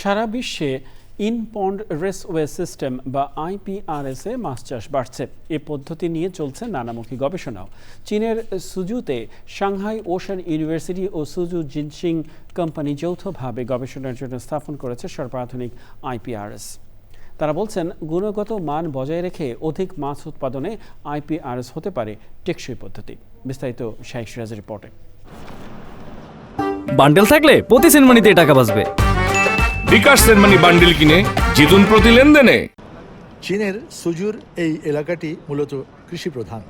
সারা বিশ্বে in pond raceway system বা IPRS এ মাছ চাষ বাড়ছে। এ পদ্ধতি নিয়ে চলছে নানামুখী গবেষণাও। চীনের সুজুতে সাংহাই ওশান ইউনিভার্সিটি ও সুজু জিনসিং কোম্পানি যৌথভাবে গবেষণার জন্য স্থাপন করেছে সর্বাধুনিক আইপিআরএস। তারা বলছেন, গুণগত মান বজায় রেখে অধিক মাছ উৎপাদনে আইপিআরএস হতে পারে টেকসই পদ্ধতি। বিস্তারিত শাইক সিরাজের রিপোর্টে। বান্ডেল থাকলে প্রতি সেনমানিতে টাকা বাঁচবে। বিকাশ সেনমানি বান্ডিল কিনে জিতুন প্রতি লেনদেনে। চীনের সুজুর এই এলাকাটি মূলত কৃষি প্রধান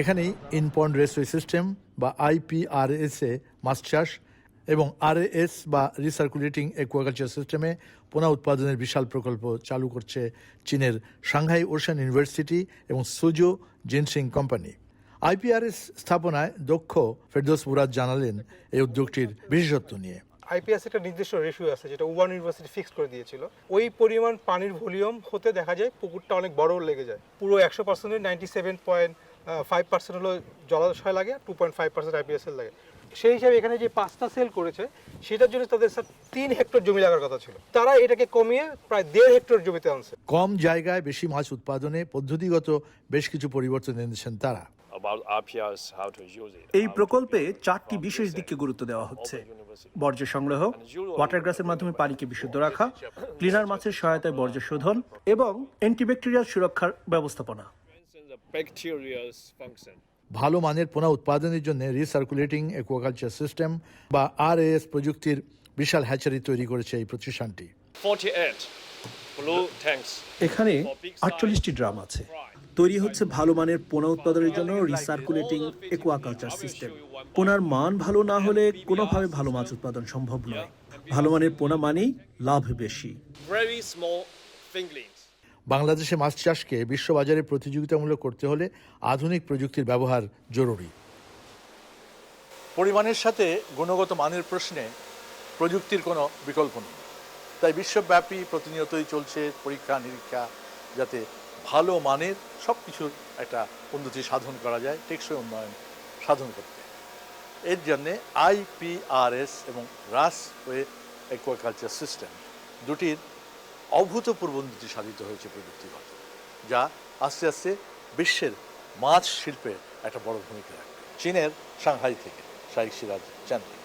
এখানেই ইনপন্ড রেসওয়ে সিস্টেম বা আইপিআরএস এ মাছ চাষ এবং আরএস বা রিসার্কুলেটিং অ্যাকোয়াকালচার সিস্টেমে পোনা উৎপাদনের বিশাল প্রকল্প চালু করছে চীনের সাংহাই ওশান ইউনিভার্সিটি এবং সুজো জিনসিং কোম্পানি। আইপিআরএস স্থাপনায় দক্ষ ফেরদোস মুরাদ জানালেন এই উদ্যোগটির বিশেষত্ব নিয়ে। আইপিএস একটা নির্দিষ্ট রেশিও আছে যেটা ওয়ান ইউনিভার্সিটি ফিক্স করে দিয়েছিল। ওই পরিমাণ পানির ভলিউম হতে দেখা যায় পুকুরটা অনেক বড় লেগে যায়। পুরো একশো পার্সেন্টের ninety seven point five percent হলো জলাশয় লাগে two point five percent IPS লাগে। সেই হিসাবে এখানে যে পাঁচটা সেল করেছে সেটার জন্য তাদের স্যার তিন হেক্টর জমি লাগার কথা ছিল। তারা এটাকে কমিয়ে প্রায় দেড় হেক্টর জমিতে আনছে। কম জায়গায় বেশি মাছ উৎপাদনে পদ্ধতিগত বেশ কিছু পরিবর্তন এনেছেন তারা. এই প্রকল্পে চারটি বিশেষ দিককে গুরুত্ব দেওয়া হচ্ছে। বর্জ্য সংগ্রহ ওয়াটার গ্লাসের মাধ্যমে পানিকে বিশুদ্ধ রাখা ক্লিনার মাছের সহায়তায় বর্জ্য শোধন এবং অ্যান্টিব্যাকটেরিয়াল সুরক্ষার ব্যবস্থাপনা. ভালো মানের পোনা উৎপাদনের জন্য রিসার্কুলেটিং অ্যাকোয়াকালচার সিস্টেম বা আরএএস প্রযুক্তির বিশাল হ্যাচারি তৈরি করেছে এই প্রতিষ্ঠানটি। 48 blue এখানে আটচল্লিশটি ড্রাম আছে। তৈরি হচ্ছে ভালো মানের পোনা উৎপাদনের জন্য রিসার্কুলেটিং একুয়াকালচার সিস্টেম। পোনার মান ভালো না হলে কোনোভাবে ভালো মাছ উৎপাদন সম্ভব নয়। ভালো মানের পোনা মানেই লাভ বেশি. বাংলাদেশে মাছ চাষকে বিশ্ববাজারে প্রতিযোগিতামূলক করতে হলে আধুনিক প্রযুক্তির ব্যবহার জরুরি। পরিমাণের সাথে গুণগত মানের প্রশ্নে প্রযুক্তির কোনো বিকল্প নেই। তাই বিশ্বব্যাপী প্রতিনিয়তই চলছে পরীক্ষা নিরীক্ষা যাতে ভালো মানের সব কিছুর একটা উন্নতি সাধন করা যায়, টেকসই উন্নয়ন সাধন করতে। এর জন্যে আইপিআরএস এবং রাস ওয়ে অ্যাকোয়াকালচার সিস্টেম দুটির অভূতপূর্ব উন্নতি সাধিত হয়েছে প্রযুক্তিগত যা আস্তে আস্তে বিশ্বের মাছ শিল্পে একটা বড় ভূমিকা চীনের সাংহাই থেকে শাইক সিরাজ চ্যানেল